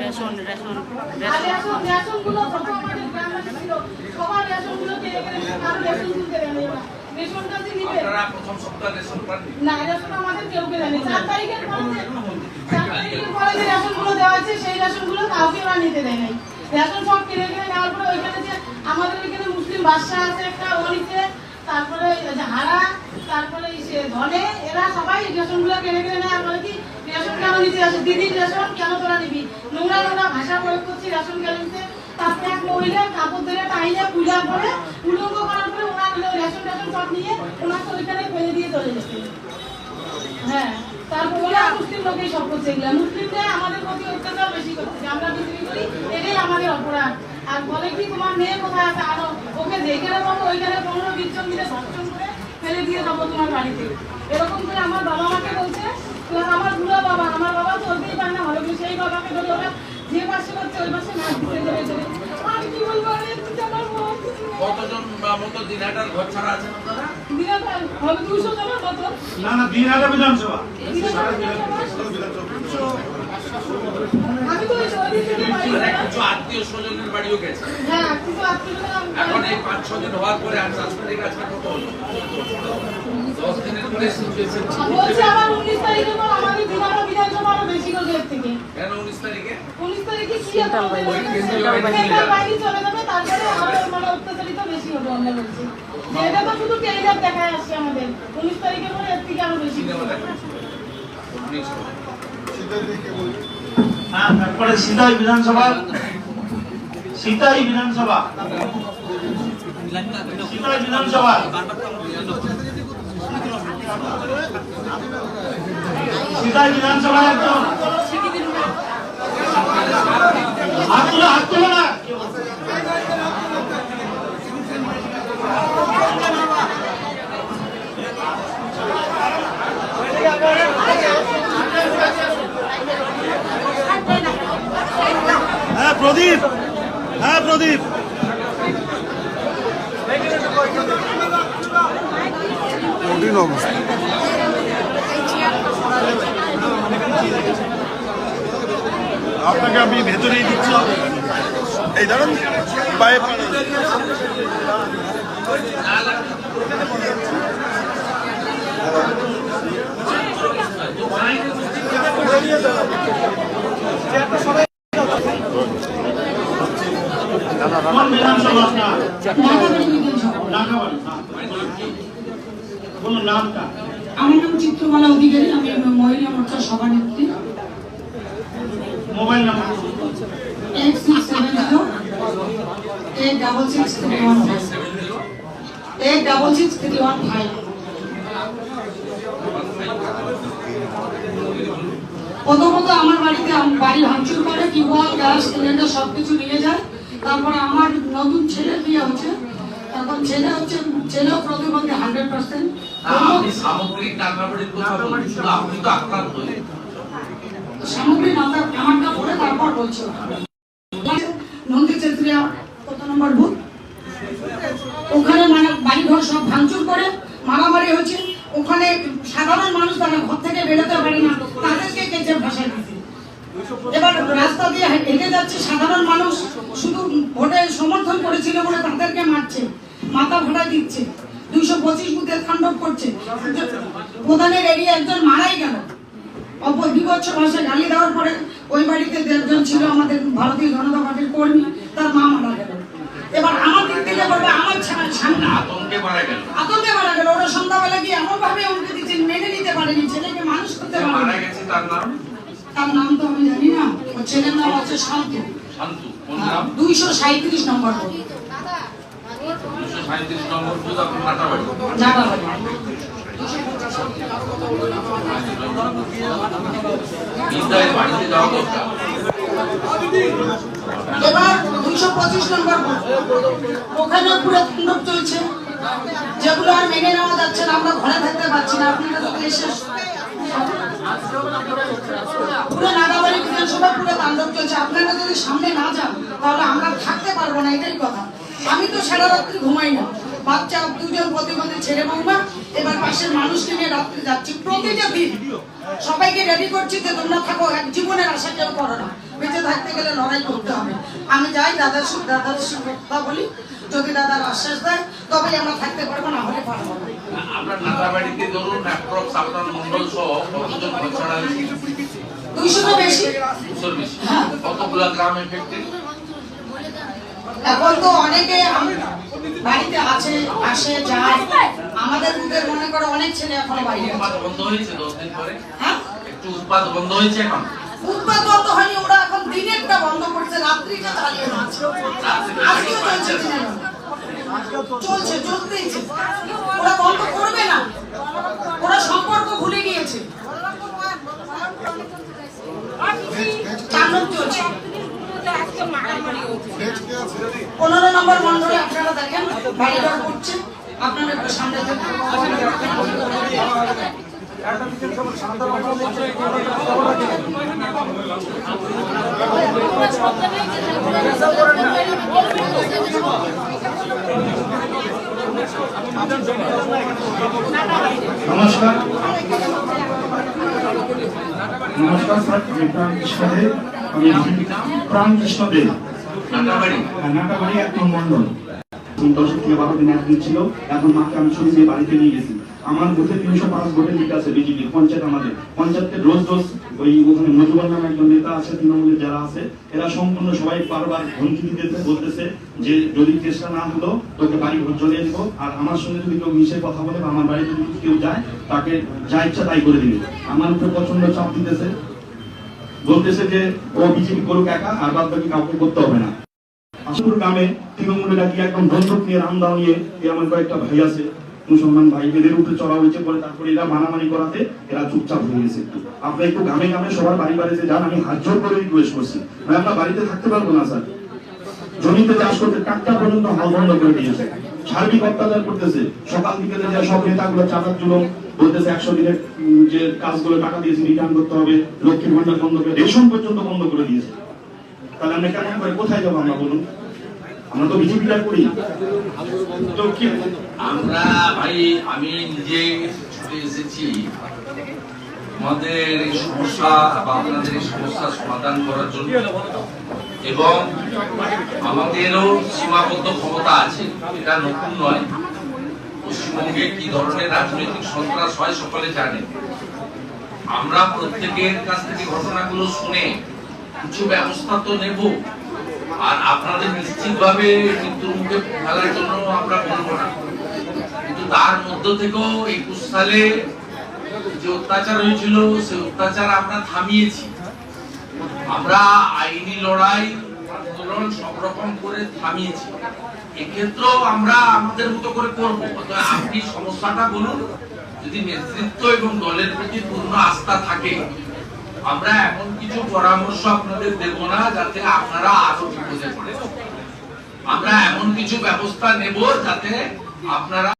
Ration ration প্রথম সপ্তাহে ration পাননি? না রেশন আমাদের কেউ কে দেয়নি চার তারিখের পরে যে চার তারিখের পরে যে রেশনগুলো দেওয়া আছে সেই রেশনগুলো কাউকে ওরা নিতে দেয় নাই। রেশন সব কিনে কিনে নেওয়ার পরে ওইখানে যে আমাদের ওইখানে মুসলিম বাদশা আছে একটা ও তারপরে হারা তারপরে সে ধনে এরা সবাই রেশনগুলো কিনে কিনে নেয়। আর কি রেশন কেন নিতে আসে? দিদির রেশন কেন তোরা নিবি? নোংরা নোংরা ভাষা প্রয়োগ করছি রেশন কেন নিতে? তারপরে এক মহিলা কাপড় ধরে টাইনে পূজা করে উলঙ্গ করার পরে ওনার রেশন টেশন সব নিয়ে ওনাকে ওইখানে ফেলে দিয়ে চলে যেতে হ্যাঁ তারপর ওরা মুসলিম লোকেই সব করছে এগুলা। মুসলিমরা আমাদের প্রতি অত্যাচার বেশি করছে। আমরা বিক্রি করি, এটাই আমাদের অপরাধ। আর বলে কি তোমার মেয়ে কোথায় আছে? আরও ওকে যেখানে পাবো ওইখানে পনেরো, বিশ জন মিলে ধর্ষণ দিয়ে যাব তোমার বাড়িতে। এরকম করে আমার বাবা মাকে বলছে প্লাস আমার বুড়ো বাবা আমার বাবা চলতেই পারে না ভালো করে সেই বাবাকে ধরে ওরা যে পাশে করছে ওই পাশে নাচ দিতে দেবে দেবে। আর কি বলব আমি একটু আমার কতজন বা মতো দিনহাটার ঘর ছাড়া আপনারা? হবে জনের মতো না না দিনহাটা বিধানসভা। আমি তো ওই ওই দিন থেকে বাড়ি কিছু আত্মীয় স্বজনের বাড়িও গেছে। হ্যাঁ এখন এই পাঁচ ছ দিন হওয়ার পরে আর চাষ তারিখ আজকে কত? হলো বলছে আবার আমাদের বিধানসভা আরও বেশি করে এর থেকে। কেন উনিশ তারিখে? উনিশ তারিখে কি হবে ওই কেন্দ্রীয় বাহিনী সেন্ট্রাল বাহিনী চলে যাবে তারপরে আরও মানে অত্যাচারিত বেশি হবে আমরা বলছি। এটা তো শুধু টেলিগ্রাফ দেখায় আসছে আমাদের। উনিশ তারিখের পরে এর থেকে আরও বেশি সিনেমা হবে। দেখা উনিশ। হ্যাঁ তারপরে সিতাই বিধানসভা। সিতাই বিধানসভা। সিতাই বিধানসভা। সিতাই বিধানসভা একজন হাত তুলো হাত না। হ্যাঁ প্রদীপ। হ্যাঁ প্রদীপ। কঠিন অবস্থা। আপনাকে আমি ভেতরেই দিচ্ছি। এই ধরুন পায়ে বিধানসভা। বলুন নামটা আমার নাম চিত্রমালা অধিকারী আমি মহিলা মোর্চার সভানেত্রী। Mobile number. Eight six seven zero. Eight double six three one five eight double six three one five প্রথমত আমার বাড়িতে বাড়ি ভাঙচুর করে টিউবওয়েল গ্যাস সিলিন্ডার সব কিছু নিয়ে যায়। তারপরে আমার নতুন ছেলে বিয়ে হচ্ছে। এখন ছেলে হচ্ছে ছেলেও প্রতিবন্ধী হান্ড্রেড পার্সেন্ট আপনি সামগ্রিক টাকাবাড়ির কথা বলছেন শুধু আপনি তো আক্রান্ত হলেন সামগ্রী নামটা নামটা পড়ে তারপর বলছো। নন্দী চেত্রিয়া কত নম্বর বুথ? ওখানে মানে বাড়ি সব ভাঙচুর করে মারামারি হচ্ছে। ওখানে সাধারণ মানুষ তারা ঘর থেকে বেরোতে পারে না। তাদেরকে কেচে ভাষায় দিচ্ছে এবার রাস্তা দিয়ে হেঁটে যাচ্ছে সাধারণ মানুষ। শুধু ভোটে সমর্থন করেছিল বলে তাদেরকে মারছে। মাথা ভাড়া দিচ্ছে। দুইশো পঁচিশ বুথে তাণ্ডব করছে। প্রধানের এরিয়া একজন মারাই গেল। অপর বিভৎস ভাষায় গালি দেওয়ার পরে ওই বাড়িতে দেড়জন ছিল আমাদের ভারতীয় জনতা পার্টির কর্মী তার মা মারা গেল। এবার আমার দিক থেকে বলবে আমার সামনে আতঙ্কে মারা গেল। আতঙ্কে মারা গেল। ওরা সন্ধ্যাবেলা গিয়ে এমন ভাবে উঠে দিচ্ছে মেনে নিতে পারেনি ছেলেকে মানুষ করতে মারা গেছে তার নাম? তার নাম তো আমি জানি না। ওর ছেলের নাম হচ্ছে শান্তু। শান্তু দুইশো সাঁত্রিশ নম্বর সাঁত্রিশ নম্বর বুধ আপনার নাটাবাড়ি বিদ্যায়ের বাড়িতে যাওয়া দরকার। এবার দুইশো পঁচিশ নম্বর বুথ। ওখানে পুরো তাণ্ডব চলছে। যেগুলো আর মেনে নেওয়া যাচ্ছে না আমরা ঘরে থাকতে পারছি না। আপনারা যদি এসে পুরো নাগাবাড়ি বিধানসভা পুরো তাণ্ডব চলছে। আপনারা যদি সামনে না যান তাহলে আমরা থাকতে পারব না এটাই কথা। আমি তো সারা রাত্রি ঘুমাই না। বাচ্চা দুজন প্রতিবন্ধী ছেলে বৌমা এবার পাশের মানুষকে নিয়ে রাত্রে যাচ্ছি প্রতিটা দিন। সবাইকে রেডি করছি যে তোমরা থাকো এক জীবনের আশা কেউ করো না। বেঁচে থাকতে গেলে লড়াই করতে হবে। আমি যাই দাদার সঙ্গে দাদার সঙ্গে কথা বলি যদি দাদার আশ্বাস দেয় তবে আমরা থাকতে পারব না হলে পারব না। আপনার নাতাবাড়িতে ধরুন অ্যাপ্রক্স আপনার মন্ডল সহ কতজন বছরা দুইশোটা বেশি। বেশি। কতগুলা গ্রাম এফেক্টেড এখন তো অনেকে বাড়িতে আছে আসে যায়। আমাদের বুথের মনে করো অনেক ছেলে এখনও বাইরে বন্ধ হয়েছে দশ দিন পরে? হ্যাঁ? একটু উৎপাদ বন্ধ হয়েছে এখন? উৎপাদ বন্ধ হয়নি ওরা এখন দিনেরটা বন্ধ করছে রাত্রিটা চালিয়ে আজকেও চলছে চলতেইছে ওরা বন্ধ করবে না ওরা সম্পর্ক ভুলে গিয়েছে তাণ্ডব চলছে পনেরো নম্বর মন্ডলে আপনারা দেখেন বাড়িঘর করছে আপনারা একটু সামনে নমস্কার। নমস্কার, স্যার। আমি প্রাণ কৃষ্ণ দেব। আমি প্রাণ কৃষ্ণ দেব। আমার বুথে পাঁচ ভোটের লিড আছে পঞ্চায়েত আমাদের। পঞ্চায়েতের রোজ রোজ ওই ওখানে নেতা আছে, তৃণমূলের যারা আছে সম্পূর্ণ সবাই যে যদি কেসটা না হলো, তোকে বাড়ি চলে আসব। আর আমার সঙ্গে যদি কেউ মিশে কথা বলে আমার বাড়িতে কেউ যায়, তাকে যা ইচ্ছা তাই করে দিবে। আমার উপরে প্রচণ্ড চাপ দিতেছে। বলতেছে যে ও বিজেপি করুক একা, আর বাদ বাকি কাউকে করতে হবে না। আশুর গ্রামে তৃণমূলে ডাকি একদম বন্দুক নিয়ে রামদাও নিয়ে এ আমার কয়েকটা ভাই আছে, মুসলমান ভাই, এদের উপরে চড়া হয়েছে পরে তারপরে এরা মানামানি করাতে এরা চুপচাপ হয়ে গেছে একটু। আপনি একটু গ্রামে গ্রামে সবার বাড়ি বাড়িতে যান, আমি হাত জোর করে রিকোয়েস্ট করছি। ভাই, আমরা বাড়িতে থাকতে পারব না, স্যার। জমিতে চাষ করতে ট্রাক্টর পর্যন্ত হাল বন্ধ করে দিয়েছে। সার্বিক অত্যাচার করতেছে। সকাল বিকেলে যে সব নেতাগুলো চাঁদার জন্য বলতেছে, একশো দিনের যে কাজগুলো টাকা দিয়েছে রিটার্ন করতে হবে, লক্ষ্মীর ভান্ডার বন্ধ করে, রেশন পর্যন্ত বন্ধ করে দিয়েছে। তাহলে আমরা করে কোথায় যাব আমরা বলুন? আমরা তো বিজেপিটা করি। তো কি আমরা ভাই, আমি নিজে ছুটে এসেছি। আমাদের এই সমস্যা বা আপনাদের এই সমস্যা সমাধান করার জন্য। এবং আমাদেরও সীমাবদ্ধ ক্ষমতা আছে, এটা নতুন নয়। পশ্চিমবঙ্গে কি ধরনের রাজনৈতিক সন্ত্রাস হয় সকলে জানে। আমরা প্রত্যেকের কাছ থেকে ঘটনাগুলো শুনে কিছু ব্যবস্থা তো নেব। আর আপনাদের নিশ্চিতভাবে মৃত্যুর ফেলার জন্য আমরা বলব না। কিন্তু তার মধ্য থেকেও একুশ সালে যে অত্যাচার হয়েছিল অত্যাচার আমরা থামিয়েছি। আমরা আইনি লড়াই, আন্দোলন সব রকম করে থামিয়েছি। এক্ষেত্রেও আমরা আমাদের মতো করে করব। আপনি সমস্যাটা বলুন। যদি নেতৃত্ব এবং দলের প্রতি পূর্ণ আস্থা থাকে আমরা এমন কিছু পরামর্শ আপনাদের দেব না যাতে আপনারা আরও বিপদে পড়ে। আমরা এমন কিছু ব্যবস্থা নেব যাতে আপনারা